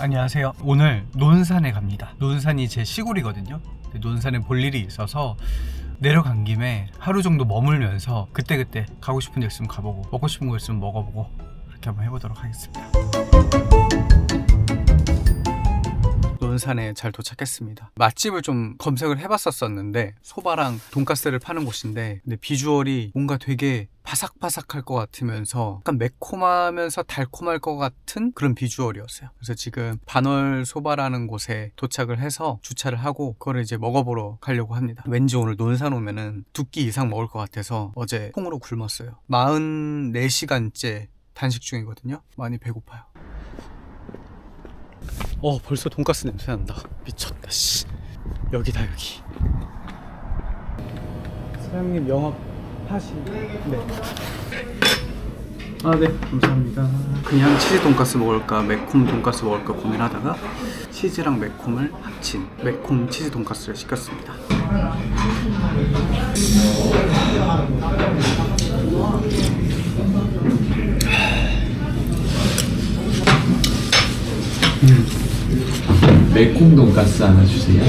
안녕하세요. 오늘 논산에 갑니다. 논산이 제 시골이거든요. 논산에 볼 일이 있어서 내려간 김에 하루 정도 머물면서 그때그때 가고 싶은 데 있으면 가보고 먹고 싶은 거 있으면 먹어보고 그렇게 한번 해보도록 하겠습니다. 논산에 잘 도착했습니다. 맛집을 좀 검색을 해봤었었는데 소바랑 돈가스를 파는 곳인데 근데 비주얼이 뭔가 되게 바삭바삭할 것 같으면서 약간 매콤하면서 달콤할 것 같은 그런 비주얼이었어요. 그래서 지금 반월 소바라는 곳에 도착을 해서 주차를 하고 그거를 이제 먹어보러 가려고 합니다. 왠지 오늘 논산 오면은 두 끼 이상 먹을 것 같아서 어제 콩으로 굶었어요. 44시간째 단식 중이거든요. 많이 배고파요. 어 벌써 돈가스 냄새 난다 미쳤다 씨 여기다 여기 사장님 영업 하시 네. 아, 네. 감사합니다. 그냥 치즈 돈가스 먹을까, 매콤 돈가스 먹을까 고민하다가 치즈랑 매콤을 합친 매콤 치즈 돈가스를 시켰습니다. 매콤 돈가스 하나 주세요.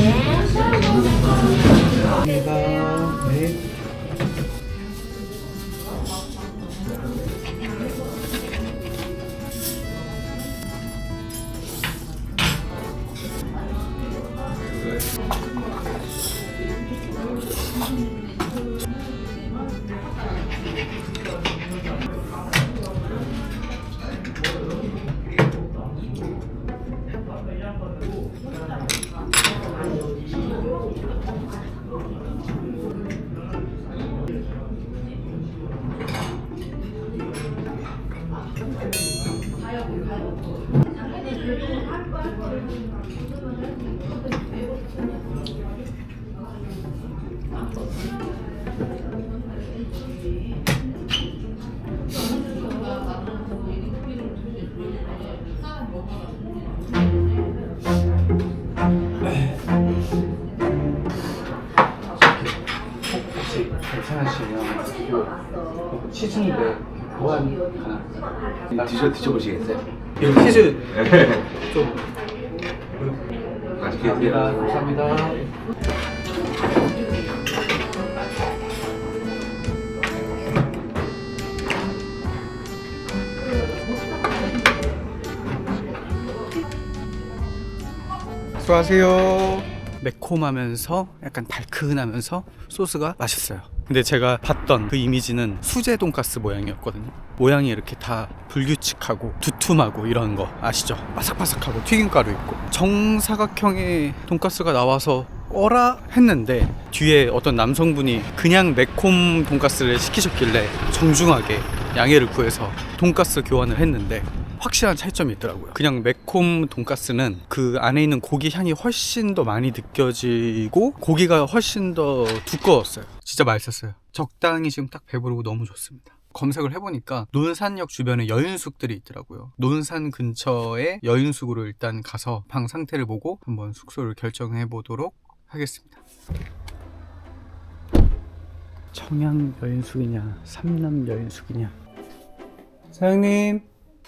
치즈인데 보완 가능? 드셔 드셔보시겠어요? 이 치즈 좀 맛있게 감사합니다. 드세요. 감사합니다. 수고하세요. 매콤하면서 약간 달큰하면서 소스가 맛있어요. 근데 제가 봤던 그 이미지는 수제 돈가스 모양이었거든요. 모양이 이렇게 다 불규칙하고 두툼하고 이런 거 아시죠? 바삭바삭하고 튀김가루 있고 정사각형의 돈가스가 나와서 어라 했는데 뒤에 어떤 남성분이 그냥 매콤 돈가스를 시키셨길래 정중하게 양해를 구해서 돈가스 교환을 했는데 확실한 차이점이 있더라고요. 그냥 매콤 돈가스는 그 안에 있는 고기 향이 훨씬 더 많이 느껴지고 고기가 훨씬 더 두꺼웠어요. 진짜 맛있었어요. 적당히 지금 딱 배부르고 너무 좋습니다. 검색을 해보니까 논산역 주변에 여윤숙들이 있더라고요. 논산 근처에 여윤숙으로 일단 가서 방 상태를 보고 한번 숙소를 결정해 보도록 하겠습니다. 청양 여윤숙이냐, 삼남 여윤숙이냐. 사장님,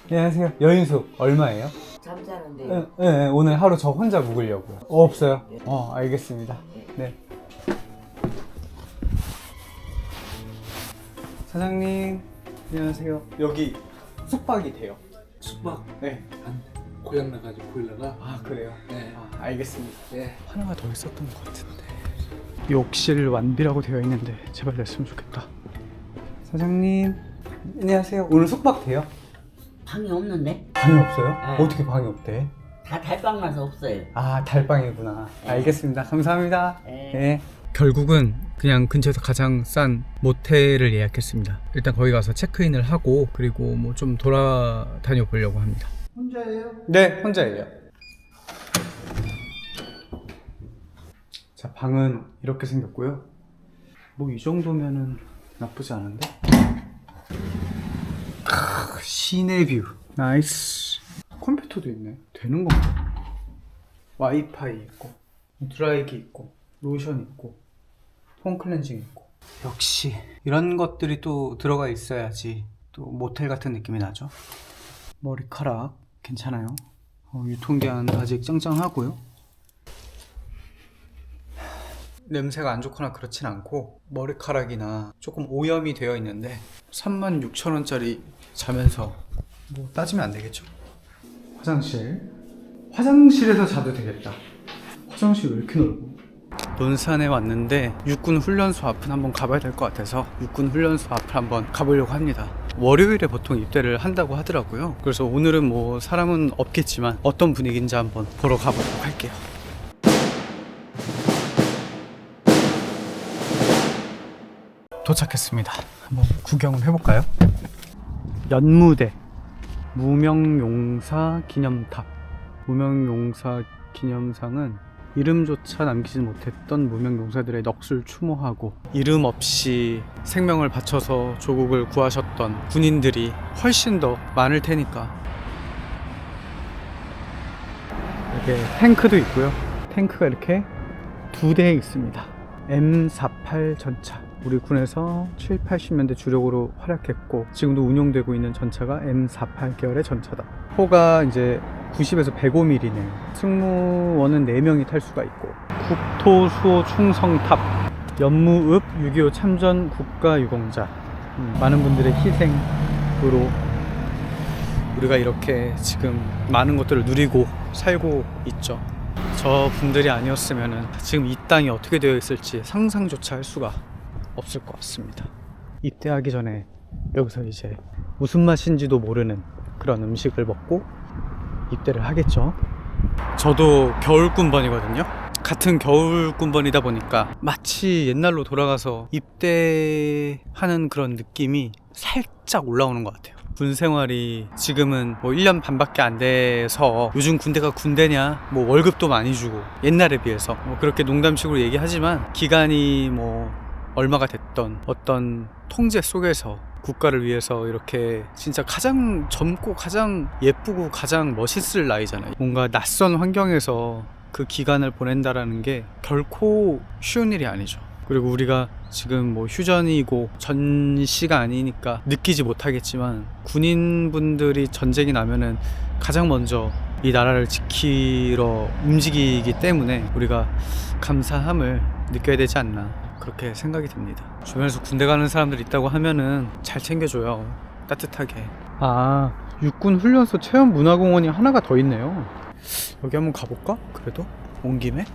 안녕하세요. 여윤숙 얼마예요? 잠자는데 네, 네, 오늘 하루 저 혼자 묵으려고요. 어, 없어요? 어, 알겠습니다. 네. 사장님, 안녕하세요. 여기 숙박이 돼요. 숙박 네. 한 고향 나가지고 보일러가. 아, 그래요? 네. 아, 알겠습니다. 네. 하나가 더 있었던 것 같은데. 욕실 완비라고 되어 있는데 제발 냈으면 좋겠다. 사장님, 안녕하세요. 오늘 숙박 돼요? 방이 없는데 방이 없어요? 네. 어떻게 방이 없대? 다 달방나서 없어요. 아 달방이구나 알겠습니다 감사합니다 네. 결국은 그냥 근처에서 가장 싼 모텔을 예약했습니다 일단 거기 가서 체크인을 하고 그리고 뭐 좀 돌아다녀 보려고 합니다 혼자예요? 네 혼자예요 자 방은 이렇게 생겼고요 뭐 이 정도면은 나쁘지 않은데 크, 시내 뷰. 나이스. 컴퓨터도 있네. 되는 건가? 와이파이 있고 드라이기 있고 로션 있고 폼 클렌징 있고. 역시 이런 것들이 또 들어가 있어야지 또 모텔 같은 느낌이 나죠. 머리카락 괜찮아요. 어, 유통기한 아직 짱짱하고요. 냄새가 안 좋거나 그렇진 않고 머리카락이나 조금 오염이 되어 있는데 36,000원짜리 자면서 뭐 따지면 안 되겠죠. 화장실. 화장실에서 자도 되겠다. 화장실 왜 이렇게 넓어? 논산에 왔는데 육군 훈련소 앞은 한번 가봐야 될 것 같아서 육군 훈련소 앞을 한번 가보려고 합니다. 월요일에 보통 입대를 한다고 하더라고요. 그래서 오늘은 뭐 사람은 없겠지만 어떤 분위기인지 한번 보러 가보도록 할게요. 도착했습니다. 한번 구경을 해볼까요? 연무대 무명용사 기념탑. 무명용사 기념상은 이름조차 남기지 못했던 무명용사들의 넋을 추모하고 이름 없이 생명을 바쳐서 조국을 구하셨던 군인들이 훨씬 더 많을 테니까. 이렇게 탱크도 있고요. 탱크가 이렇게 두 대 있습니다. M48 전차 우리 군에서 7, 80년대 주력으로 활약했고 지금도 운용되고 있는 전차가 M48 계열의 전차다. 호가 이제 90에서 105mm네. 승무원은 4명이 탈 수가 있고 국토 수호 충성탑 연무읍 6.25 참전 국가유공자 음, 많은 분들의 희생으로 우리가 이렇게 지금 많은 것들을 누리고 살고 있죠. 저 분들이 아니었으면 지금 이 땅이 어떻게 되어 있을지 상상조차 할 수가 없을 것 같습니다. 입대하기 전에 여기서 이제 무슨 맛인지도 모르는 그런 음식을 먹고 입대를 하겠죠. 저도 겨울 군번이거든요. 같은 겨울 군번이다 보니까 마치 옛날로 돌아가서 입대하는 그런 느낌이 살짝 올라오는 것 같아요. 군 생활이 지금은 뭐 1년 반밖에 안 돼서 요즘 군대가 군대냐 뭐 월급도 많이 주고 옛날에 비해서 뭐 그렇게 농담식으로 얘기하지만 기간이 뭐 얼마가 됐던 어떤 통제 속에서 국가를 위해서 이렇게 진짜 가장 젊고 가장 예쁘고 가장 멋있을 나이잖아요. 뭔가 낯선 환경에서 그 기간을 보낸다라는 게 결코 쉬운 일이 아니죠. 그리고 우리가 지금 뭐 휴전이고 전시가 아니니까 느끼지 못하겠지만 군인분들이 전쟁이 나면은 가장 먼저 이 나라를 지키러 움직이기 때문에 우리가 감사함을 느껴야 되지 않나 그렇게 생각이 듭니다. 주변에서 군대 가는 사람들 있다고 하면은 잘 챙겨줘요. 따뜻하게. 아, 육군 훈련소 체험 문화공원이 하나가 더 있네요. 여기 한번 가볼까? 그래도 온 김에.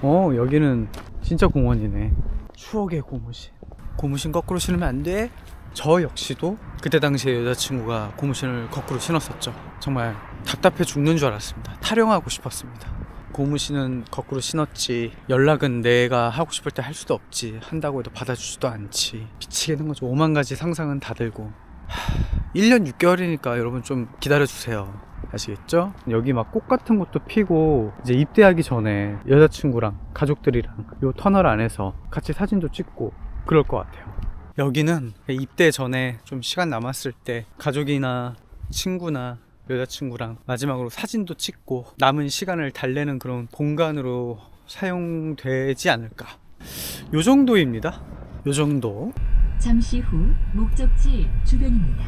어, 여기는 진짜 공원이네. 추억의 고무신. 고무신 거꾸로 신으면 안 돼. 저 역시도 그때 당시에 여자친구가 고무신을 거꾸로 신었었죠. 정말 답답해 죽는 줄 알았습니다. 타령하고 싶었습니다. 고무신은 거꾸로 신었지. 연락은 내가 하고 싶을 때 할 수도 없지. 한다고 해도 받아주지도 않지. 미치겠는 거죠. 오만 가지 상상은 다 들고. 하, 1년 6개월이니까 여러분 좀 기다려주세요. 아시겠죠? 여기 막 꽃 같은 것도 피고 이제 입대하기 전에 여자친구랑 가족들이랑 요 터널 안에서 같이 사진도 찍고 그럴 것 같아요. 여기는 입대 전에 좀 시간 남았을 때 가족이나 친구나 여자친구랑 마지막으로 사진도 찍고 남은 시간을 달래는 그런 공간으로 사용되지 않을까. 요 정도입니다. 요 정도. 잠시 후 목적지 주변입니다.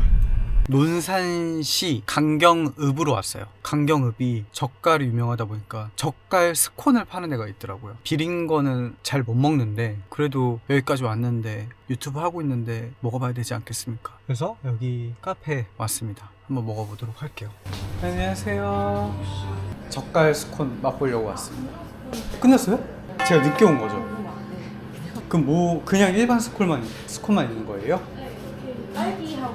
논산시 강경읍으로 왔어요. 강경읍이 젓갈이 유명하다 보니까 젓갈 스콘을 파는 데가 있더라고요. 비린 거는 잘 못 먹는데 그래도 여기까지 왔는데 유튜브 하고 있는데 먹어봐야 되지 않겠습니까? 그래서 여기 카페에 왔습니다. 한번 먹어보도록 할게요. 안녕하세요. 젓갈 스콘 맛보려고 왔습니다. 끝났어요? 제가 늦게 온 거죠? 그럼 뭐 그냥 일반 스콘만 스콘만 있는 거예요? 딸기하고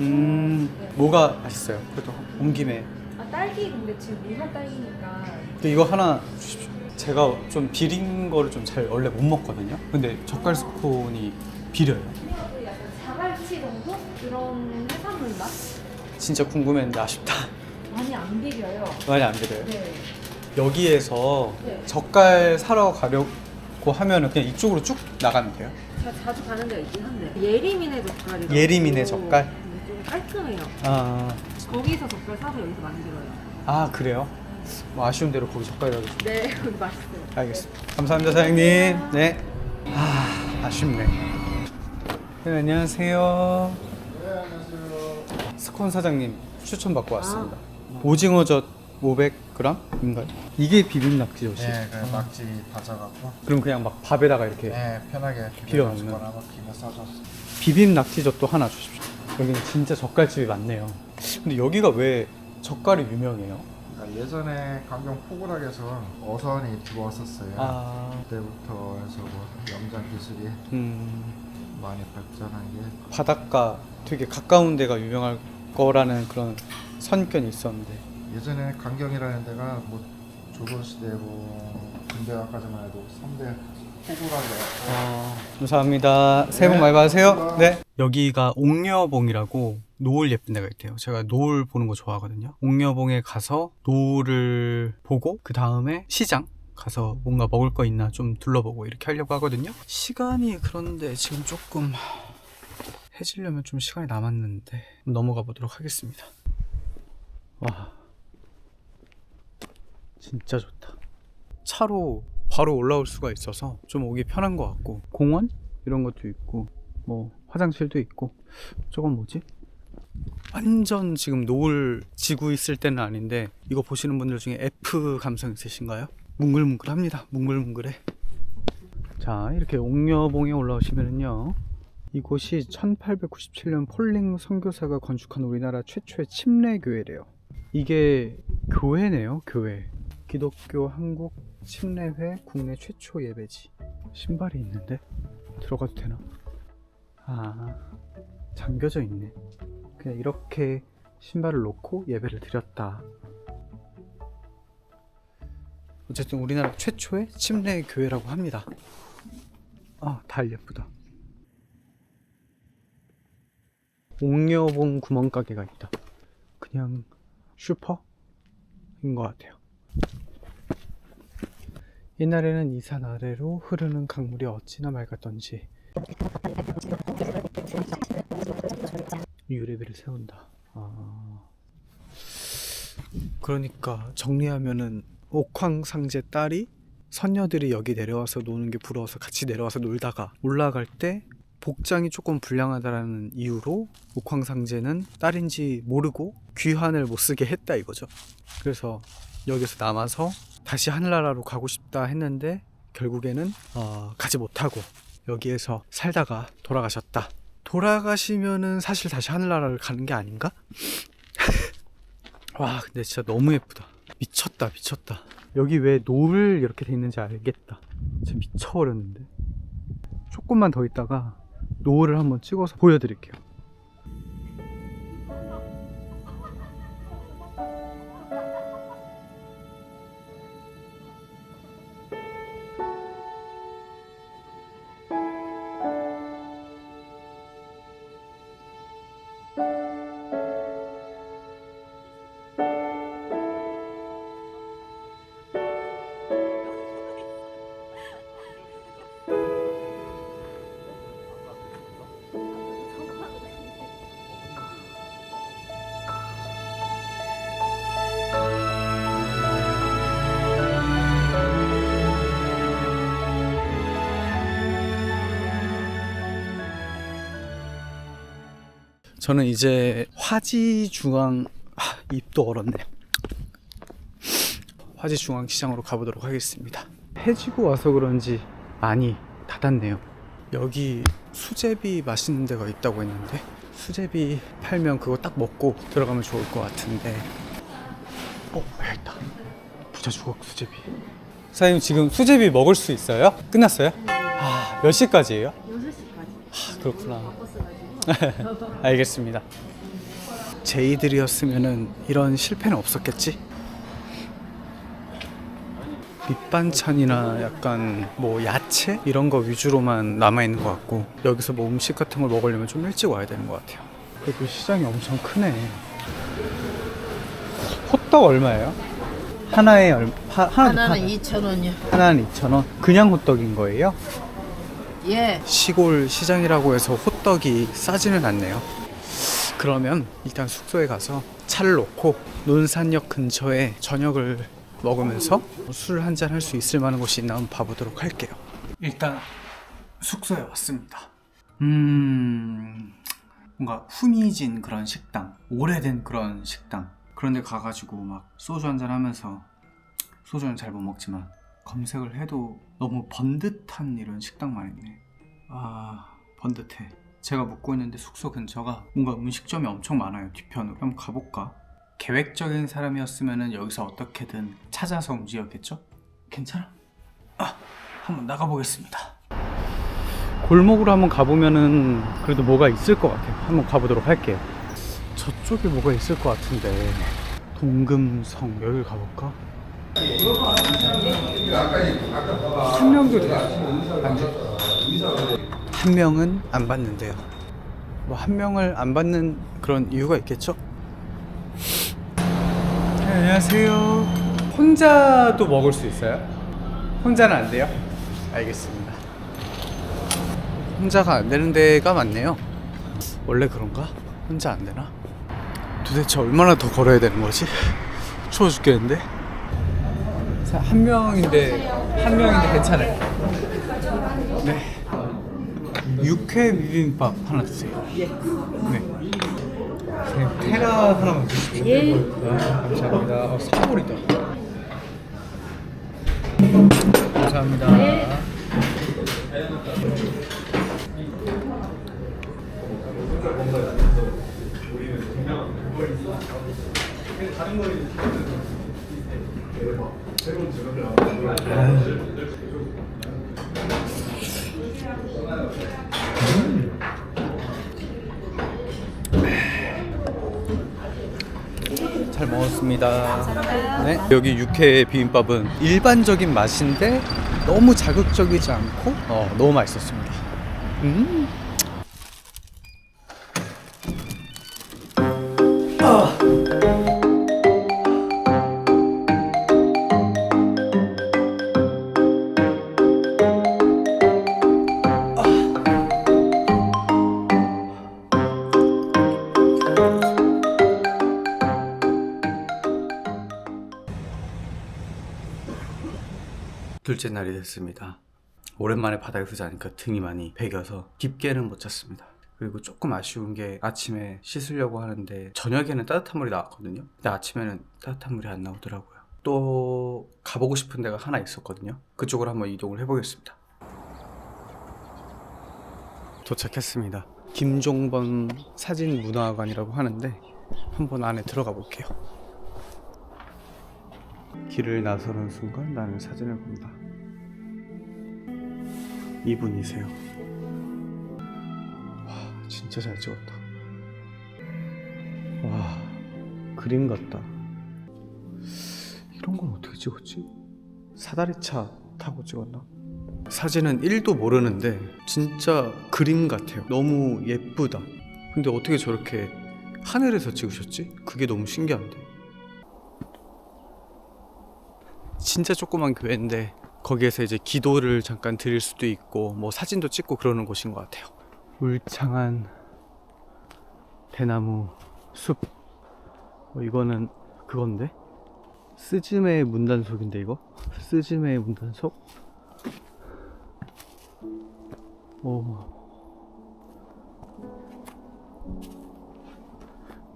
음 뭐가 맛있어요? 그래도 온 김에 아 딸기 근데 지금 무산 딸기니까 근데 이거 하나 주십시오. 제가 좀 비린 거를 좀 잘 원래 못 먹거든요. 근데 젓갈 스콘이 비려요. 약간 자갈치 정도 그런 해산물 맛 진짜 궁금했는데 아쉽다. 많이 안 비려요. 많이 안 비려요. 네. 여기에서 네. 젓갈 사러 가려고 하면은 그냥 이쪽으로 쭉 나가면 돼요. 제가 자주 가는 데가 있긴 한데 예리민의 젓갈이 예리민의 젓갈? 좀 깔끔해요. 아, 거기서 젓갈 사서 여기서 만들어요. 아 그래요? 뭐 아쉬운 대로 거기 젓갈이라도 좀 네, 거기 맛있어요. 알겠습니다. 감사합니다, 사장님. 네. 아, 아쉽네. 네, 안녕하세요. 네, 안녕하세요. 스콘 사장님 추천 받고 왔습니다. 오징어젓 500g인가요? 이게 비빔 낙지 젓이? 네, 그 낙지 다져갖고 그럼 그냥 막 밥에다가 이렇게 네, 편하게 비벼 비벼주거나 뭐 김에 싸줘서 비빔 낙지젓도 하나 주십시오. 여기는 진짜 젓갈집이 많네요. 근데 여기가 왜 젓갈이 유명해요? 그러니까 예전에 강경 포구락에서 어선이 들어왔었어요. 아, 그때부터 해서 뭐 염장 기술이 음, 많이 발전한 게 바닷가 되게 가까운 데가 유명할 거라는 그런 선견이 있었는데 예전에 강경이라는 데가 뭐 조선시대로 근대화까지만 해도 3대 포구락이었고 아, 감사합니다. 새해 복 많이 받으세요. 네. 여기가 옥녀봉이라고 노을 예쁜 데가 있대요. 제가 노을 보는 거 좋아하거든요. 옥녀봉에 가서 노을을 보고 그 다음에 시장 가서 뭔가 먹을 거 있나 좀 둘러보고 이렇게 하려고 하거든요. 시간이 그런데 지금 조금 해지려면 좀 시간이 남았는데 넘어가 보도록 하겠습니다. 와, 진짜 좋다. 차로 바로 올라올 수가 있어서 좀 오기 편한 것 같고 공원 이런 것도 있고 뭐 화장실도 있고 저건 뭐지? 완전 지금 노을 지고 있을 때는 아닌데 이거 보시는 분들 중에 F 감성 있으신가요? 뭉글뭉글합니다. 뭉글뭉글해. 자 이렇게 옥녀봉에 올라오시면은요 이곳이 1897년 폴링 선교사가 건축한 우리나라 최초의 침례 교회래요. 이게 교회네요, 교회. 기독교 한국 침례회 국내 최초 예배지. 신발이 있는데 들어가도 되나? 아 잠겨져 있네. 그냥 이렇게 신발을 놓고 예배를 드렸다. 어쨌든 우리나라 최초의 침례 교회라고 합니다. 아, 달 예쁘다. 옥녀봉 구멍가게가 있다. 그냥 슈퍼인 것 같아요. 옛날에는 이산 아래로 흐르는 강물이 어찌나 맑았던지 유래비를 세운다. 아. 그러니까 정리하면은 옥황상제 딸이 선녀들이 여기 내려와서 노는 게 부러워서 같이 내려와서 놀다가 올라갈 때 복장이 조금 불량하다라는 이유로 옥황상제는 딸인지 모르고 귀환을 못 쓰게 했다 이거죠. 그래서 여기서 남아서 다시 하늘나라로 가고 싶다 했는데 결국에는 어, 가지 못하고 여기에서 살다가 돌아가셨다. 돌아가시면은 사실 다시 하늘나라를 가는 게 아닌가? 와 근데 진짜 너무 예쁘다. 미쳤다 미쳤다. 여기 왜 노을 이렇게 돼 있는지 알겠다. 진짜 미쳐버렸는데. 조금만 더 있다가 노을을 한번 찍어서 보여드릴게요. 저는 이제 화지중앙 아, 입도 얼었네. 화지중앙시장으로 가보도록 하겠습니다. 해지고 와서 그런지 많이 닫았네요. 여기 수제비 맛있는 데가 있다고 했는데 수제비 팔면 그거 딱 먹고 들어가면 좋을 것 같은데. 어, 여기 있다. 부자 주걱 수제비. 사장님 지금 수제비 먹을 수 있어요? 끝났어요? 아, 몇 시까지예요? 6시까지. 아, 그렇구나. 알겠습니다. 제이들이었으면은 이런 실패는 없었겠지? 밑반찬이나 약간 뭐 야채 이런 거 위주로만 남아 있는 것 같고 여기서 뭐 음식 같은 걸 먹으려면 좀 일찍 와야 되는 것 같아요. 그리고 시장이 엄청 크네. 호떡 얼마예요? 하나에 얼 하, 하나 하나는 2,000원이요. 하나는 2,000원. 그냥 호떡인 거예요? 예. 시골 시장이라고 해서 호떡이 싸지는 않네요. 그러면 일단 숙소에 가서 차를 놓고 논산역 근처에 저녁을 먹으면서 술 한 잔 할 수 있을 만한 곳이 있나 한번 봐보도록 할게요. 일단 숙소에 왔습니다. 음, 뭔가 후미진 그런 식당, 오래된 그런 식당. 그런데 가가지고 막 소주 한 잔 하면서 소주는 잘 못 먹지만 검색을 해도 너무 번듯한 이런 식당만 있네. 아 번듯해. 제가 묵고 있는데 숙소 근처가 뭔가 음식점이 엄청 많아요 뒤편으로. 한번 가볼까? 계획적인 사람이었으면 여기서 어떻게든 찾아서 움직였겠죠? 괜찮아? 아 한번 나가보겠습니다. 골목으로 한번 가보면은 그래도 뭐가 있을 것 같아요. 한번 가보도록 할게요. 저쪽에 뭐가 있을 것 같은데 동금성 여기 가볼까? 한 명도 안 돼. 한 명은 안 받는데요. 뭐 한 명을 안 받는 그런 이유가 있겠죠? 네, 안녕하세요. 혼자도 먹을 수 있어요? 혼자는 안 돼요? 알겠습니다. 혼자가 안 되는 데가 많네요. 원래 그런가? 혼자 안 되나? 도대체 얼마나 더 걸어야 되는 거지? 추워 죽겠는데? 자, 한 명인데 한 명인데 괜찮아요. 네. 육회 비빔밥 하나 주세요. 네. 그냥 테라 하나만 주십시오. 예. 감사합니다. 어, 사골이다. 감사합니다. 잘 먹었습니다. 네. 여기 육회 비빔밥은 일반적인 맛인데 너무 자극적이지 않고 어, 너무 맛있었습니다. 음. 둘째 날이 됐습니다. 오랜만에 바닥에서 자니까 등이 많이 베겨서 깊게는 못 잤습니다. 그리고 조금 아쉬운 게 아침에 씻으려고 하는데 저녁에는 따뜻한 물이 나왔거든요. 근데 아침에는 따뜻한 물이 안 나오더라고요. 또 가보고 싶은 데가 하나 있었거든요. 그쪽으로 한번 이동을 해보겠습니다. 도착했습니다. 김종번 사진문화관이라고 하는데 한번 안에 들어가 볼게요. 길을 나서는 순간 나는 사진을 본다. 이분이세요. 와, 진짜 잘 찍었다. 와, 그림 같다. 이런 건 어떻게 찍었지? 사다리차 타고 찍었나? 사진은 1도 모르는데 진짜 그림 같아요. 너무 예쁘다. 근데 어떻게 저렇게 하늘에서 찍으셨지? 그게 너무 신기한데. 진짜 조그만 교회인데 거기에서 이제 기도를 잠깐 드릴 수도 있고 뭐 사진도 찍고 그러는 곳인 것 같아요. 울창한 대나무 숲. 어, 이거는 그건데 스즈메 문단속인데 이거 스즈메 문단속. 오.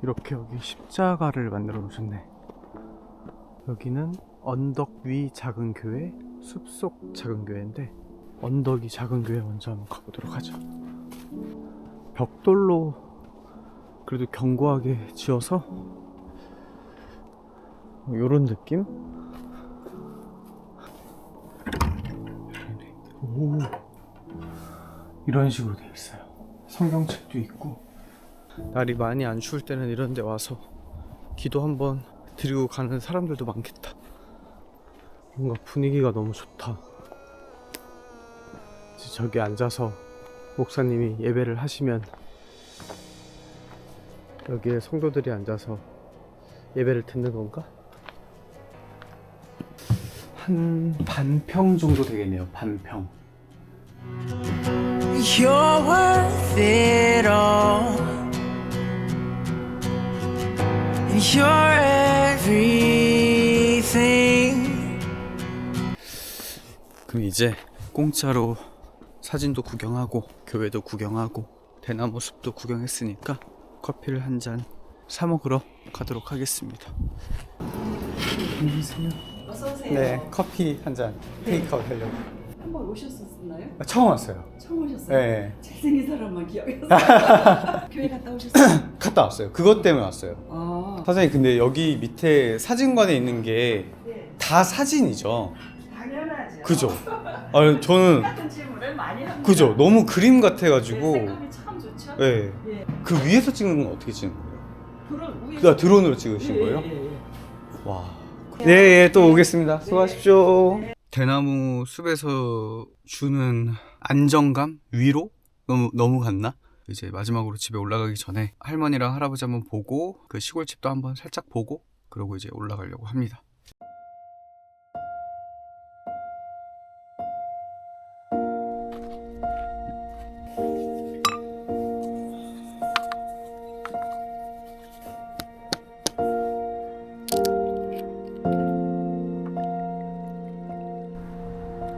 이렇게 여기 십자가를 만들어 놓으셨네. 여기는 언덕 위 작은 교회, 숲속 작은 교회인데 언덕이 작은 교회 먼저 한번 가보도록 하죠. 벽돌로 그래도 견고하게 지어서 이런 느낌? 오 이런 식으로 되어 있어요. 성경책도 있고 날이 많이 안 추울 때는 이런 데 와서 기도 한번 드리고 가는 사람들도 많겠다. 뭔가 분위기가 너무 좋다. 저기 앉아서 목사님이 예배를 하시면 여기에 성도들이 앉아서 예배를 듣는 건가? 한 반평 정도 되겠네요. 반평. You're worth it all. You're 그럼 이제 공짜로 사진도 구경하고 교회도 구경하고 대나무 숲도 구경했으니까 커피를 한 잔 사 먹으러 가도록 하겠습니다. 안녕하세요. 어서 오세요. 네, 커피 한 잔 테이크아웃 하려고. 한번 오셨었나요? 아, 처음 왔어요. 처음 오셨어요? 네, 잘생긴 사람만 기억해서 교회 갔다 오셨어요? 갔다 왔어요. 그것 때문에 왔어요. 아 사장님, 근데 여기 밑에 사진관에 있는 게 다 사진이죠. 당연하죠 그죠? 아, 저는 같은 질문을 많이 합니다 그죠? 너무 그림 네, 같아가지고. 색감이 참 좋죠? 네. 예. 그 위에서 찍는 건 어떻게 찍는 거예요? 드론 위에 그 드론으로 찍으신 거예요? 예, 예, 예. 와. 네, 예, 또 오겠습니다. 수고하십시오. 대나무 숲에서 주는 안정감, 위로 너무 너무 갔나? 이제 마지막으로 집에 올라가기 전에 할머니랑 할아버지 한번 보고 그 시골집도 한번 살짝 보고 그러고 이제 올라가려고 합니다.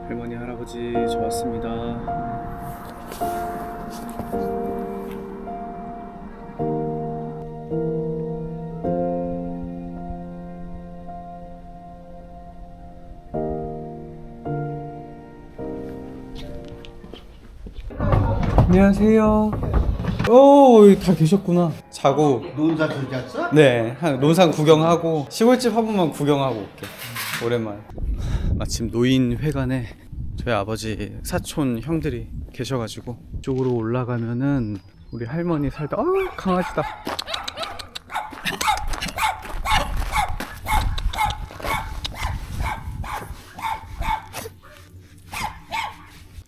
할머니 할아버지 좋았습니다. 안녕하세요. 오, 다 계셨구나. 자고 논산 들렸어? 네, 한 논산 구경하고 시골집 한 번만 구경하고 올게. 오랜만에. 마침 노인 회관에 저희 아버지 사촌 형들이 계셔가지고 이쪽으로 올라가면은 우리 할머니 살다 아 강아지다.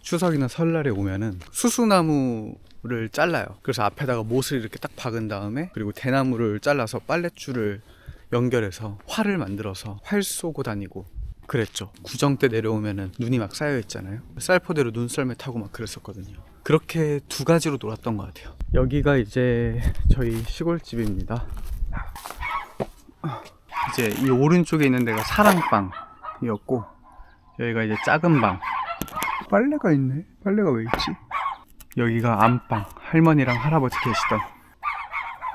추석이나 설날에 오면은 수수나무를 잘라요. 그래서 앞에다가 못을 이렇게 딱 박은 다음에 그리고 대나무를 잘라서 빨랫줄을 연결해서 활을 만들어서 활 쏘고 다니고 그랬죠. 구정 때 내려오면은 눈이 막 쌓여 있잖아요. 쌀포대로 눈썰매 타고 막 그랬었거든요. 그렇게 두 가지로 놀았던 것 같아요. 여기가 이제 저희 시골집입니다. 이제 이 오른쪽에 있는 데가 사랑방이었고 여기가 이제 작은 방. 빨래가 있네. 빨래가 왜 있지? 여기가 안방. 할머니랑 할아버지 계시던.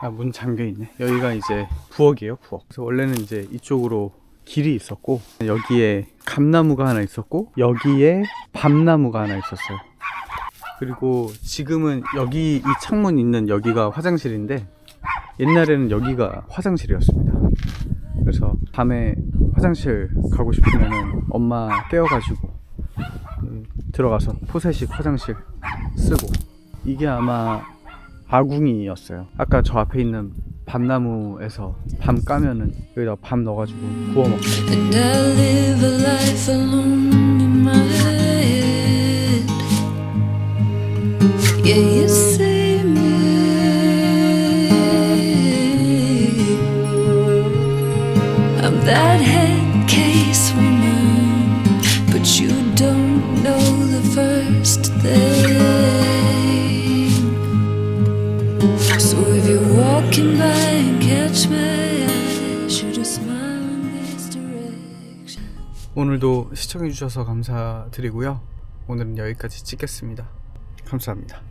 아, 문 잠겨 있네. 여기가 이제 부엌이에요, 부엌. 그래서 원래는 이제 이쪽으로 길이 있었고, 여기에 감나무가 하나 있었고, 여기에 밤나무가 하나 있었어요. 그리고 지금은 여기 이 창문 있는 여기가 화장실인데, 옛날에는 여기가 화장실이었습니다. 그래서 밤에 화장실 가고 싶으면은 엄마 깨워가지고 음, 들어가서 포세식 화장실 쓰고 이게 아마 아궁이였어요. 아까 저 앞에 있는 밤나무에서 밤 까면은 여기다 밤 넣어가지고 구워 먹고 you. 시청해주셔서 감사드리고요. 오늘은 여기까지 찍겠습니다. 감사합니다.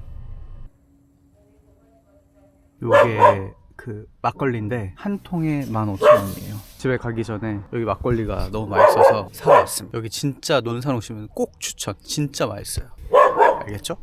요게 그 막걸리인데 한 통에 15,000원이에요. 집에 가기 전에 여기 막걸리가 너무 맛있어서 사러 왔습니다. 여기 진짜 논산 오시면 꼭 추천. 진짜 맛있어요. 알겠죠?